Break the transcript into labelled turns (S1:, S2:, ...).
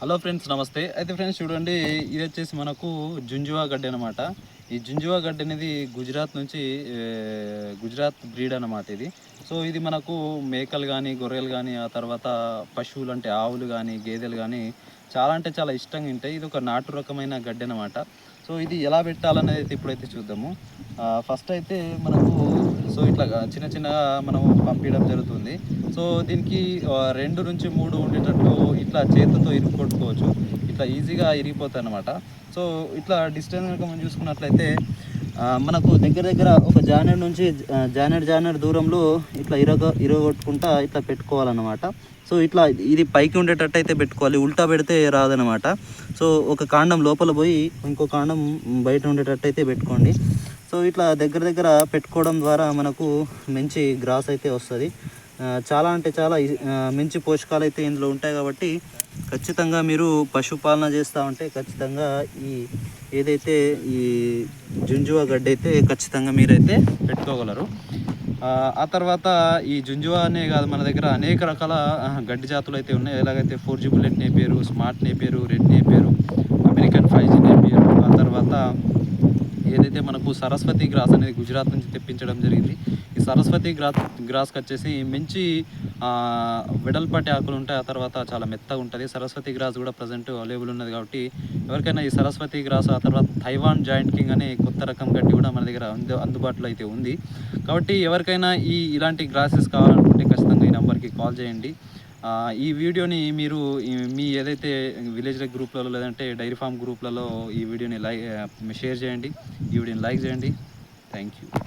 S1: Hello friends నమస్తే. అయితే friends చూడండి ఇది వచ్చేసి మనకు జుంజువా గడ్డి అనమాట ఈ జుంజువా గడ్డి అనేది గుజరాత్ నుంచి గుజరాత్ బ్రీడ్ అనమాట ఇది. సో ఇది మనకు మేకలు కానీ గొర్రెలు కానీ ఆ తర్వాత పశువులు అంటే ఆవులు కానీ గేదెలు కానీ చాలా అంటే చాలా ఇష్టంగా ఉంటాయి ఇది ఒక నాటు రకమైన గడ్డి అనమాట సో ఇది ఎలా పెట్టాలనేది ఇప్పుడైతే చూద్దాము. ఫస్ట్ అయితే మనకు సో ఇట్లా చిన్న చిన్నగా మనం పంపించడం జరుగుతుంది. సో దీనికి రెండు నుంచి మూడు ఉండేటట్టు ఇట్లా చేతితో ఇరుగు కొట్టుకోవచ్చు. ఇట్లా ఈజీగా ఇరిగిపోతాయి అనమాట సో ఇట్లా డిస్టెన్స్ కనుక మనం చూసుకున్నట్లయితే మనకు దగ్గర దగ్గర ఒక జానర్ నుంచి జానర్ జానర్ దూరంలో ఇట్లా ఇరగ ఇరగొట్టుకుంటా ఇట్లా పెట్టుకోవాలన్నమాట. సో ఇట్లా ఇది పైకి ఉండేటట్టు అయితే పెట్టుకోవాలి. ఉల్టా పెడితే రాదనమాట సో ఒక కాండం లోపల పోయి ఇంకో కాండం బయట ఉండేటట్టు అయితే పెట్టుకోండి. సో ఇట్లా దగ్గర దగ్గర పెట్టుకోవడం ద్వారా మనకు మంచి గ్రాస్ అయితే వస్తుంది. చాలా అంటే చాలా ఈ- మంచి పోషకాలు అయితే ఇందులో ఉంటాయి కాబట్టి ఖచ్చితంగా మీరు పశుపాలన చేస్తూ ఉంటే ఖచ్చితంగా ఈ ఏదైతే ఈ జుంజువా గడ్డి అయితే ఖచ్చితంగా మీరైతే పెట్టుకోగలరు. ఆ, తర్వాత ఈ జుంజువా అనే కాదు మన దగ్గర అనేక రకాల గడ్డి జాతులు అయితే ఉన్నాయి. ఎలాగైతే four G bullet napier smart napier red napier American five G napier ఆ తర్వాత ఏదైతే మనకు సరస్వతి గ్రాస్ అనేది గుజరాత్ నుంచి తెప్పించడం జరిగింది. ఈ సరస్వతి గ్రాస్ గ్రాస్కి వచ్చేసి మంచి ఆ, వెడల్పాటి ఆకులు ఉంటాయి. ఆ తర్వాత చాలా మెత్తగా ఉంటుంది. సరస్వతి గ్రాస్ కూడా ప్రజెంట్ అవైలబుల్ ఉన్నది కాబట్టి ఎవరికైనా ఈ సరస్వతి గ్రాస్ ఆ తర్వాత తైవాన్ జాయింట్ కింగ్ అనే కొత్త రకం గడ్డి కూడా మన దగ్గర అందు అందుబాటులో అయితే ఉంది. కాబట్టి ఎవరికైనా ఈ ఇలాంటి గ్రాసెస్ కావాలనుకుంటే ఖచ్చితంగా ఈ నెంబర్కి కాల్ చేయండి. ఈ వీడియోని మీరు మీ ఏదైతే విలేజ్ గ్రూప్లలో లేదంటే డైరీ ఫామ్ గ్రూప్లలో ఈ వీడియోని లైక్ షేర్ చేయండి. ఈ వీడియోని లైక్ చేయండి. Thank you.